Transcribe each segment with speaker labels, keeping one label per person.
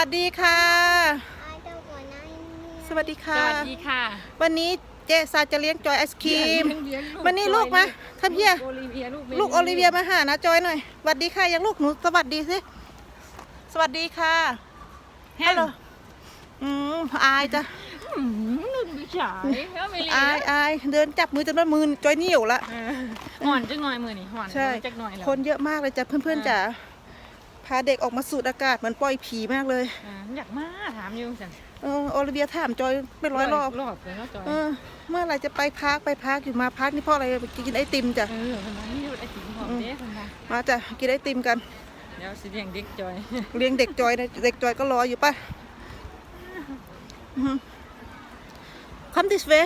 Speaker 1: วัสดีค่ะ
Speaker 2: อาเจ้าก่อนนะ
Speaker 1: สวัสดี
Speaker 3: ส
Speaker 1: ค่ะ
Speaker 3: วัสดีค่ะ
Speaker 1: วันนี้เจซาจะเลี้ยงจอยไอศครีม
Speaker 3: เลี้ยง
Speaker 1: วันนี้ลูกมาทำเพีย
Speaker 3: โอลิเวียลูก
Speaker 1: ลูกโอลิเวียมาหานะจอยหน่อย สวัสดีค่ะ ยังลูกหนูสวัสดีสิ สวัสดีค่ะ
Speaker 3: ฮั
Speaker 1: ฮั
Speaker 3: ล
Speaker 1: ล
Speaker 3: โห
Speaker 1: โห
Speaker 3: ล
Speaker 1: ลอืมอายจ้ะ
Speaker 3: ลูกดิฉายแล้วไม่เลี้ย
Speaker 1: อายอายเดินจับมือจนว่ามือจอยเหนียวละ
Speaker 3: ห่อนจังหน่อยมือนี่ห่อน
Speaker 1: ใช่
Speaker 3: จักหน่อยแล้ว
Speaker 1: คนเยอะมากเลยจ้ะเพื่อนๆจ๋าพาเด็กออกมาสูดอากาศเหมือนปล่อยผีมากเลย
Speaker 3: อ่าอยากมาถามอยู่สัน
Speaker 1: เออโอลิเวียถามจอยเป็นร้อยรอบ
Speaker 3: รอบเลยเนาะจอย
Speaker 1: เออเมื่อไหรจะไปพักไปพักอยู่มาพักนี่เพ่ออะไรไปกินไอติมจ้ะ
Speaker 3: เออคนนั้นนี่ไอติมหอมเด้คนนั้น
Speaker 1: มาจ้ะกินไอติมกัน
Speaker 3: เดี๋ยวสิเลี้ยงเด็กจอย
Speaker 1: เลี้ยงเด็กจอยนะเด็กจอยก็รออยู่ป่ะคำ this way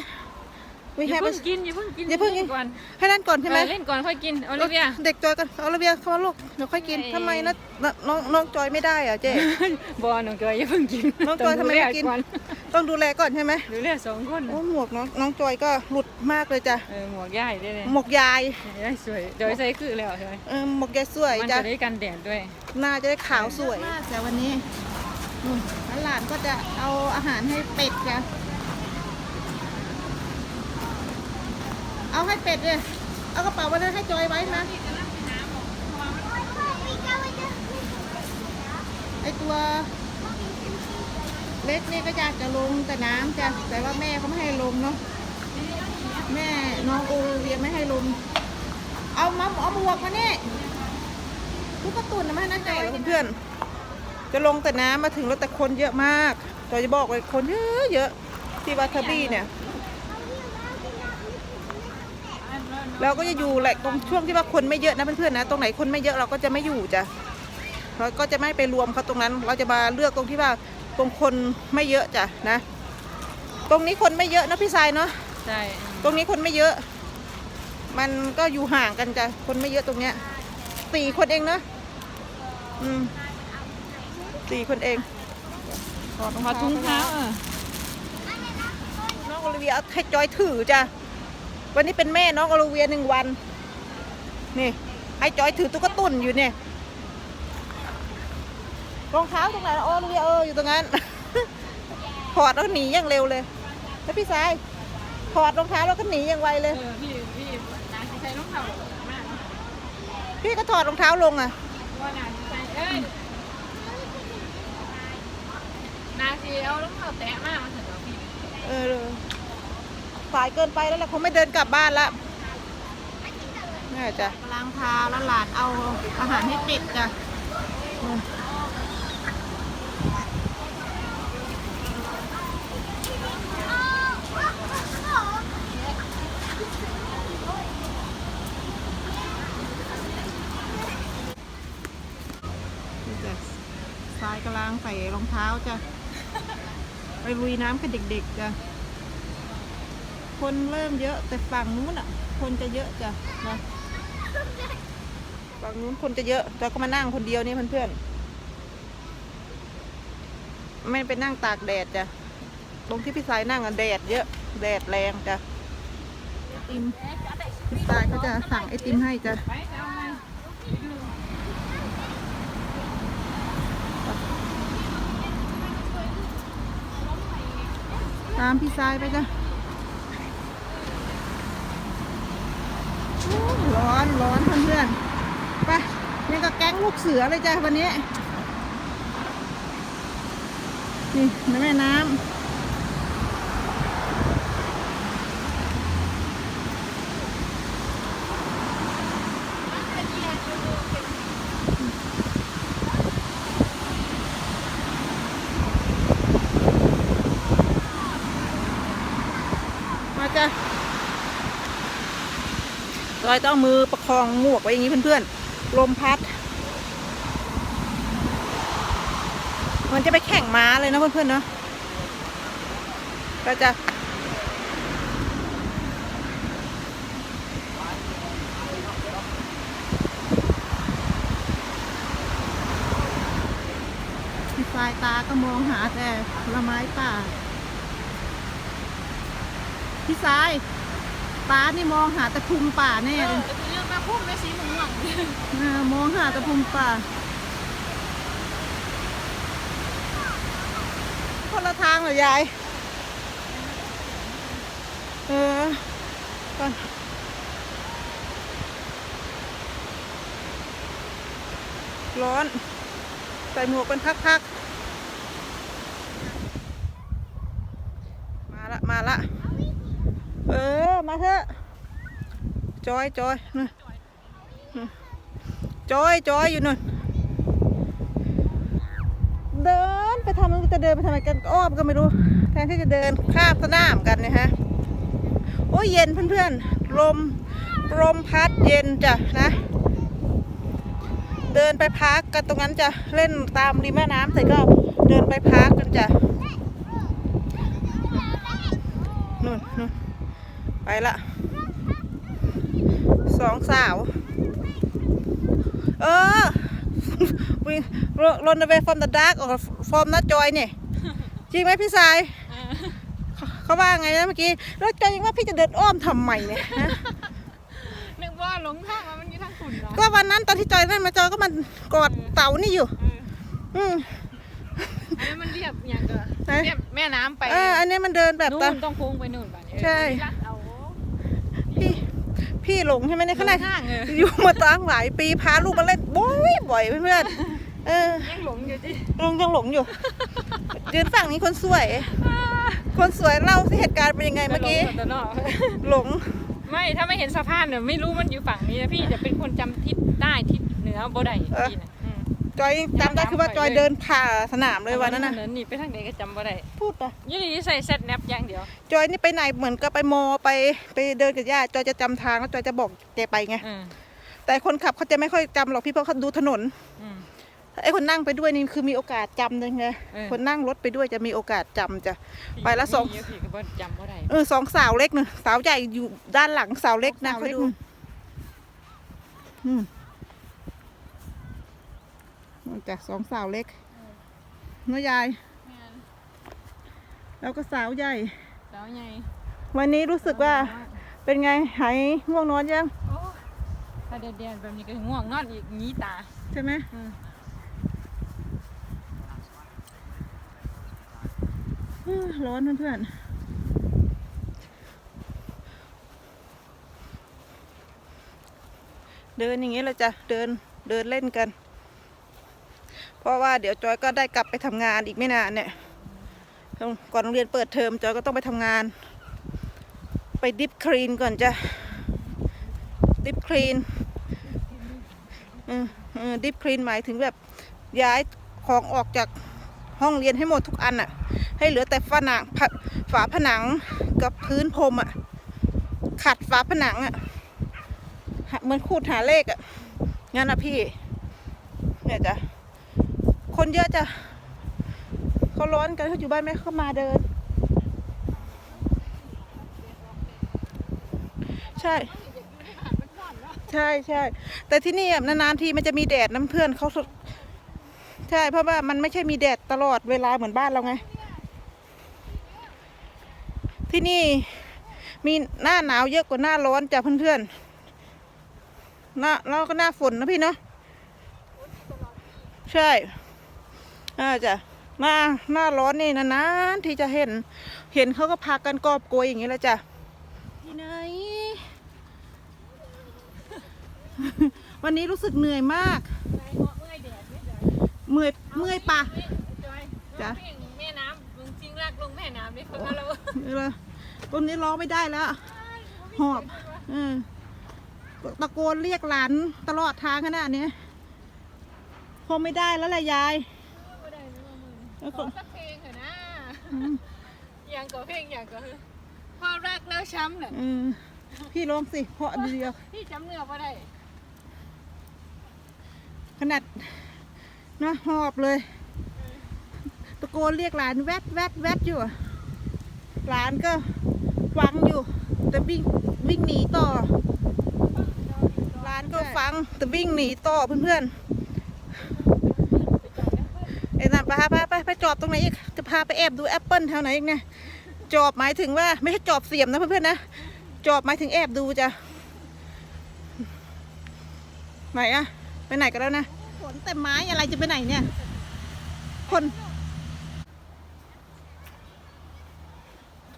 Speaker 3: อ
Speaker 1: we
Speaker 3: ย่า
Speaker 1: have
Speaker 3: เพิ่
Speaker 1: a
Speaker 3: งกินอย่าเพิ่งกิน
Speaker 1: อย่าเพิ่งกิน
Speaker 3: ก่อน
Speaker 1: ให้นั่นก่อนใช่ไหม
Speaker 3: เออเล่นก่อนค่อยกินโอลิเวีย
Speaker 1: เด็กจอยกันเอาละเบียเข้ามาลูกเดี๋ยวค่อยกิน
Speaker 3: เอ้ย
Speaker 1: ทำไมนะน้องน้องจอยไม่ได้อะเจ๊
Speaker 3: บอน้องจอยอย่าเพิ่งกิน
Speaker 1: น้องจอยทำไมไม่กิน
Speaker 3: ต้อง
Speaker 1: ต้องดูแลก่อนใช่ไหม
Speaker 3: ดูแลสองคน
Speaker 1: โอ้หมวกน้องน้องจอยก็หลุดมากเลยจ้ะ
Speaker 3: เออหมวกย่ายได้เลย
Speaker 1: หมวกยาย
Speaker 3: ย่ายสวยจอยใส่คือแล้วใช่ไหม
Speaker 1: เออหมวกยายสวย
Speaker 3: มัน
Speaker 1: จ้ะ
Speaker 3: จะได้กันแดดด้วย
Speaker 1: หน้าจะได้ขาวสวยแต่วันนี้นู่นแล้วหลานก็จะเอาอาหารให้เป็ดจ้ะ เอาให้เป็ดเลยเอากระเป๋าวันนั้ให้จอยไว้นะไอตัวเล็กนี่ก็อยากจะลงแต่น้ำจ้ะแต่ว่าแม่เขาไม่ให้ลงเนาะแม่น้องโอเรียไม่ให้ลงเอามาเอาหมวกมานี่ลูกกระตุนนะไม่ให้น่าใจอกเพื่อนจะลงแต่น้ำมาถึงแล้วแต่คนเยอะมากจอยจะบอกเลยคนเยอะเยอะที่วัดทบี้เนี่ย เราก็จะอยู่แหละตรงช่วงที่ว่าคนไม่เยอะนะเพื่อนๆนะ ตรงไหนคนไม่เยอะเราก็จะไม่อยู่จ้ะเราก็จะไม่ไปรวมเขาตรงนั้น เราจะมาเลือกตรงที่ว่าตรงคนไม่เยอะจ้ะนะ ตรงนี้คนไม่เยอะนะพี่ชายเนาะ
Speaker 3: ใช่
Speaker 1: ตรงนี้คนไม่เยอะ มันก็อยู่ห่างกันจ้ะคนไม่เยอะตรงเนี้ยสี่คนเองเนอะอืมสี่คนเองถอดรอง
Speaker 3: ขอ
Speaker 1: เท้า
Speaker 3: ถุงเท้าเออ
Speaker 1: น้องโอลิเวียเอาให้จอยถือจ้ะ วันนี้เป็นแม่น้องโอลิเวียหนึ่งวัน นี่ให้จอยถือตุ๊กตุ่นอยู่เนี่ยรองเท้าตรงไหนล่ะโอลิเวียเอออยู่ตรงนั้นถอดแล้วหนีอย่างเร็วเลย แล้วพี่ชายถอดรองเท้าแล้วก็หนีอย่างไวเลย
Speaker 3: เออพี่พี่นาสิใช้รองเท้าหรอมาก
Speaker 1: พี่ก็ถอดรองเท้าลงอะ
Speaker 3: ว่านาสิใช้เอ้ยนาสิเอารองเท้าแตะมากมาเถอะพี่
Speaker 1: เออ สายเกินไปแล้วแหละคงไม่เดินกลับบ้านละนี่จ้ะล้างเท้าแล้วหลานเอาอาหารให้เป็ดจ้ะอืมนี่จ้ะทรายกำลังใส่รองเท้าจ้ะ ไปลุยน้ำกับเด็กๆจ้ะ คนเริ่มเยอะแต่ฝั่งนู้นอะ คนจะเยอะจ้ะนะฝั่งนู้นคนจะเยอะเราก็มานั่งคนเดียวนี่เพื่อนๆไม่ไปนั่งตากแดดจ้ะตรงที่พี่สายนั่งอะแดดเยอะแดดแรงจ้ะไอติมพี่สายเขาจะสั่งไอติมให้จ้ะตามพี่สายไปจ้ะโอ้ ร้อนร้อนเพื่อนๆไปนี่ก็แก๊งลูกเสือเลยจ้ะวันนี้ นี่ในแม่น้ำ จอยต้องมือประคองหมวกไว้อย่างนี้เพื่อนๆ ลมพัด มันจะไปแข่งม้าเลยนะเพื่อนๆเนาะ ก็จะ สายตาก็มองหาแต่ผลไม้ป่า พี่สาย ตานี่มองหาแต่ภูมิป่าแน่
Speaker 3: เอ
Speaker 1: เล
Speaker 3: อยแต่ทีนี้มาพุ่มไม่สีม่วง
Speaker 1: อ่ามองหาแต่ภูมิป่า คนละทางเหรอยาย เออก่อนร้อน ใส่หมวกเป็นพักๆ มาละ มาละ เออ มาเถอะ จอยจอยนู่นจอยจอยอยู่นู่นเดินไปทำมันจะเดินไปทำไมกันอ้อมก็ไม่รู้ แทนที่จะเดินข้ามสนามกันเนะฮะโอ้ยเย็นเพื่อนๆลมลมพัดเย็นจ้ะนะ เดินไปพักกันตรงนั้นจะเล่นตามริมแม่น้ำเสร็จก็เดินไปพักกันจ้ะนู่นนู่นไปละ สองสาว เออ we run away from the dark or from the joy เนี่ยจริงไหมพี่สายเขาเขาว่าไงนะเมื่อกี้แล้วจอยยังว่าพี่จะเดินอ้อมทำไมเนี่ยฮะ
Speaker 3: นึกว่าหลงทางมามันอยู่ทางขุนเนาะ
Speaker 1: ก็วันนั้นตอนที่จอยนั่นมาจอยก็มันกอดเต่านี่อยู่
Speaker 3: เออ
Speaker 1: อืม
Speaker 3: อันนี้มันเรียบอย่างเด้อ
Speaker 1: ไหน
Speaker 3: เรียบแม่น้ำไป
Speaker 1: เอออันนี้มันเดินแบบ
Speaker 3: นู่
Speaker 1: ตาม
Speaker 3: นต้องโค้งไปนู่นบ้าน
Speaker 1: ใช่
Speaker 3: ลัดเอา
Speaker 1: พี่ พี่หลงใช่ไหมในยขนาด
Speaker 3: หลงทางเออ
Speaker 1: อยู่มาตั้งหลายปีพาลูกมาเล่นบ่อยบ่อยเพื่อนๆเออ
Speaker 3: ยังหลงอยู่จิ
Speaker 1: ยังยังหลงอยู่ยืนฝั่งนี้คนสวย คนสวยเล่าสิเหตุการณ์เป็นยังไงเมื่อกี้
Speaker 3: แต่นอก
Speaker 1: หลง
Speaker 3: ไม่ถ้าไม่เห็นสะพานเนี่ยไม่รู้มันอยู่ฝั่งนี้นะพี่จะเป็นคนจำทิศใต้ทิศเหนือบ่ได้พี่นะอืม
Speaker 1: จอยจำได้คือว่าจอยเดินผ่าสนามเลยวันนั้นน่ะ
Speaker 3: เดินี่ไปทางไหนก็จำบ่ได้
Speaker 1: พูดปะ
Speaker 3: ยี่นี่ใส่เซตแนปอย่างเดียว
Speaker 1: จอยนี่ไปไหนเหมือนกับไปมอไปไปเดินกับญาติจอยจะจำทางแล้วจอยจะบอกแกไปไง
Speaker 3: อืม
Speaker 1: แต่คนขับเขาจะไม่ค่อยจำหรอกพี่เพราะเขาดูถนน
Speaker 3: อืม
Speaker 1: ไอ้คนนั่งไปด้วยนี่คือมีโอกาสจำเลยไง
Speaker 3: เออ
Speaker 1: คนนั่งรถไปด้วยจะมีโอกาสจำจ้ะ ไปละสอง
Speaker 3: พี่พี่ก็บ่จำบ่ได้
Speaker 1: เออสองสาวเล็กหนึ่งสาวใหญ่อยู่ด้านหลังสาวเล็กนะ
Speaker 3: สาว
Speaker 1: ค่อ
Speaker 3: เล็
Speaker 1: ย
Speaker 3: ก
Speaker 1: ดูอืม นู่นจากสองสาวเล็กน้อยายแล้วก็สาวใหญ่
Speaker 3: สาวใหญ่
Speaker 1: วันนี้รู้สึกว่าเป็นไงหายง่วงนอนยัง
Speaker 3: โอ้ถ้าเดียนๆแบบนี้ก็ง่วงนอนอีกงี้ตา
Speaker 1: ใช่ไหม
Speaker 3: อืม
Speaker 1: เอ้อร้อนเพื่อนๆเดินอย่างนี้เราจะเดินเดินเล่นกัน เพราะว่าเดี๋ยวจอยก็ได้กลับไปทำงานอีกไม่นานเนี่ยก่อนโรงเรียนเปิดเทอมจอยก็ต้องไปทำงาน ไปดิฟคลีนก่อนจ้ะดิฟคลีนดิฟคลีนหมายถึงแบบย้ายของออกจากห้องเรียนให้หมดทุกอันอะให้เหลือแต่ฝาหนังฝาผนังกับพื้นพรมอะขัดฝาผนังอะเหมือนขูดหาเลขอะงั้นนะพี่เนี่ยจ้ะ คนเยอะจะเขาร้อนกันเขาอยู่บ้านไม่เข้ามาเดิน ใช่ ใช่ใช่แต่ที่นี่นานๆทีมันจะมีแดดน้ำเพื่อนเขาใช่เพราะว่ามันไม่ใช่มีแดดตลอดเวลาเหมือนบ้านเราไง ที่นี่มีหน้าหนาวเยอะกว่าหน้าร้อนจ้ะเพื่อนๆหน้าแล้วก็หน้าฝนนะพี่เนาะใช่ อ่าจ้ะหน้าหน้าร้อนนี่นานๆที่จะเห็น เห็นเขาก็พากันกอบโกยอย่างนี้แล้วจ้ะที่ไหน วันนี้รู้สึกเหนื่อยมาก เมื่อยเมื่อยปะจ๊ะ
Speaker 3: แม่น้ำลงจริงรักลงแม่น้ำนี่เพิ่งเอาเรา
Speaker 1: เออตรงนี้ร้องไม่ได้แล้ว หอบเออตะโกนเรียกหลานตลอดทางขนาดนี้คงไม่ได้แล้วแหละยายแล้ว
Speaker 3: ข
Speaker 1: ก็
Speaker 3: อสักเพลงเถอะนะ
Speaker 1: อืม
Speaker 3: อย่างก็เพลงอย่างก็พอรักแล้วช้ำเนี่ย
Speaker 1: เออพี่ร้องสิเพราะเดียว
Speaker 3: พี่จำเนื้อบ่ได้
Speaker 1: ขนาดนะหอบเลย ตะโกนเรียกหลานแวดแวดแวดอยู่อะหลานก็ฟังอยู่ แต่วิ่งวิ่งหนีต่อ หลานก็ฟังแต่วิ่งหนีต่อเพื่อนๆไอ้นั่นไปไปไปไปจอบตรงไหนอีกจะพาไปแอบดูแอปเปิลแถวไหนอีกเนี่ยจอบหมายถึงว่า ไม่ใช่จอบเสียมนะเพื่อนๆนะจอบหมายถึงแอบดูจ้ะไหนอะไปไหนกันแล้วนะฝนแต่ไม้อะไรจะไปไหนเนี่ย คน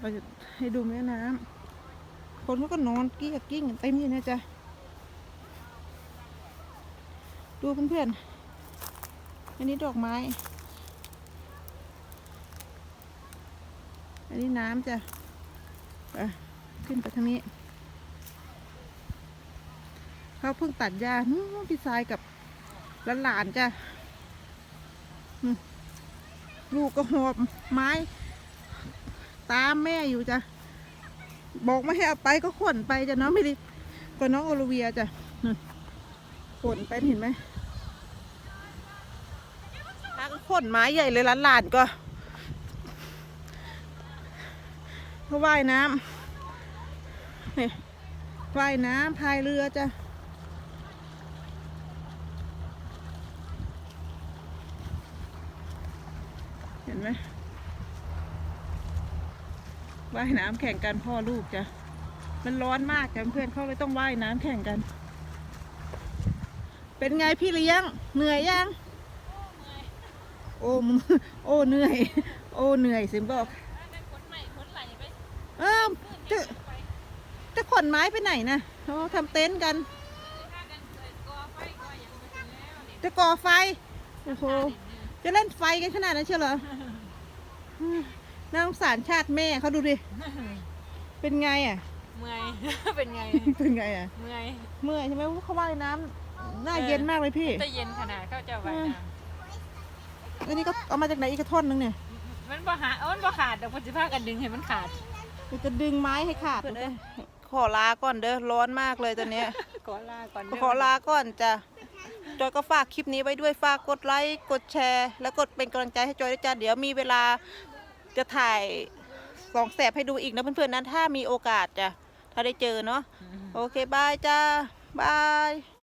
Speaker 1: เราจะให้ดูแม่น้ำคนเขาก็นอนกี้กับกิ้งกันเต็มที่นะจ๊ะดูเพื่อนๆอันนี้ดอกไม้ อันนี้น้ำจะขึ้นไปทางนี้ เขาเพิ่งตัดหญ้านู้พี่ชายกับหลานจ้ะลูกก็หอบไม้ ตามแม่อยู่จ้ะ บอกไม่ให้เอาไปก็ขนไปจ้ะน้องไม่ดีก็น้องโอลิเวียจ้ะนู่นขนไปเห็นไหมพาก็ขนไม้ใหญ่เลยหลานๆก็ เขาว่ายน้ำนี่ว่ายน้ำพายเรือจ้ะเห็นไหมว่ายน้ำแข่งกันพ่อลูกจ้ะมันร้อนมากจ้ะเพื่อนเขาเลยต้องว่ายน้ำแข่งกัน เป็นไงพี่เลี้ยง เหนื่อยยัง โอ้มึงโอ้เหนื่อย โอ้เหนื่อยสิบอกเออจะจะ ขนไม้ไปไหนนะเขาทำเต็นท์กัน จะก่อไฟ โอ้โห จะเล่นไฟกันขนาดนั้นเชียวเหรอน่าสงสารชาติแม่เขาดูดิ เป็นไงอะ
Speaker 3: เมื่อย เป็นไง
Speaker 1: เป็นไงอะ
Speaker 3: เมื่อย
Speaker 1: เมื่อยใช่ไหมเขาว่ายน้ำหน้าเย็นมากเลยพี่
Speaker 3: จะเย็นขนาดเขาจะว่ายน้
Speaker 1: อันนี้ก็เอามาจากไหนอีกกระท่อนนึงเนี่ยำ
Speaker 3: มันบ่หาเอ้นบ่ขาดเดี๋ยวพุทธิภากันดึงให้มันขาด
Speaker 1: เดี๋ยวจะดึงไม้ให้ขาดเด้อ ขอลาก่อนเด้อร้อนมากเลยตอนเนี้ย
Speaker 3: ขอลาก่อนเด้
Speaker 1: ขอลาก่อนจ้ะจอยก็ฝากคลิปนี้ไว้ด้วยฝากกดไลค์กดแชร์ แล้วกดเป็นกำลังใจให้จอยด้วยจ้ะเดี๋ยวมีเวลาจะถ่ายสองแสบให้ดูอีกนะเพื่อนๆนั้นถ้ามีโอกาสจ้ะถ้าได้เจอเนาะโอเคบายจ้าบาย